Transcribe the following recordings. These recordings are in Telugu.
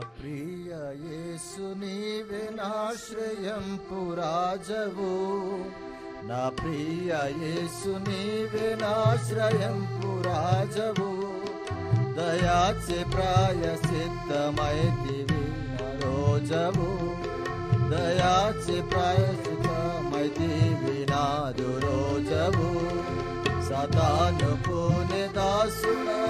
ప్రియ యేసు నీవే నాశ్రయం పురాజవు నా ప్రియ యేసు నీవే నాశ్రయం పురాజవు దయాచే ప్రాయసిద్ధమైతివి నా రోజవు. దయాచే ప్రాయసిద్ధమైతివి నాదు రోజవు. సదాను పూని దాసుడనైనా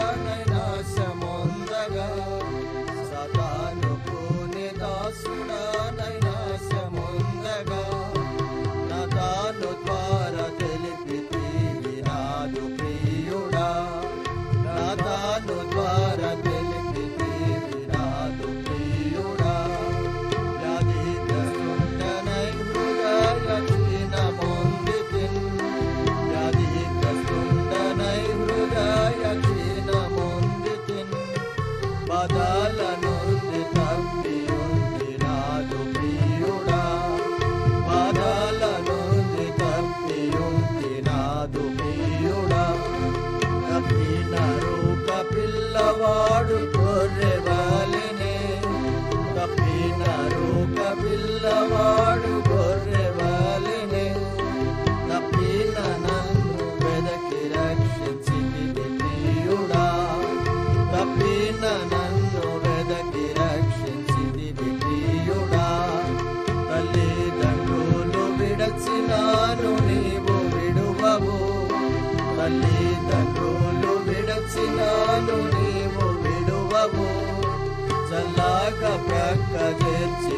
పిల్లవాడు గొర్రెవాలినే తప్పినారు ఒక పిల్లవాడు గొర్రెవాలినే తప్పిన నన్ను వెదకి రక్షించితివి ప్రియుడా తప్పిన నన్ను వెదకి రక్షించితివి ప్రియుడా తల్లిదండ్రులు విడచినాను నీవు విడువవు. తల్లిదండ్రులు విడచినాను నీవు విడువవు. చల్లాగా ప్రక్క చేర్చి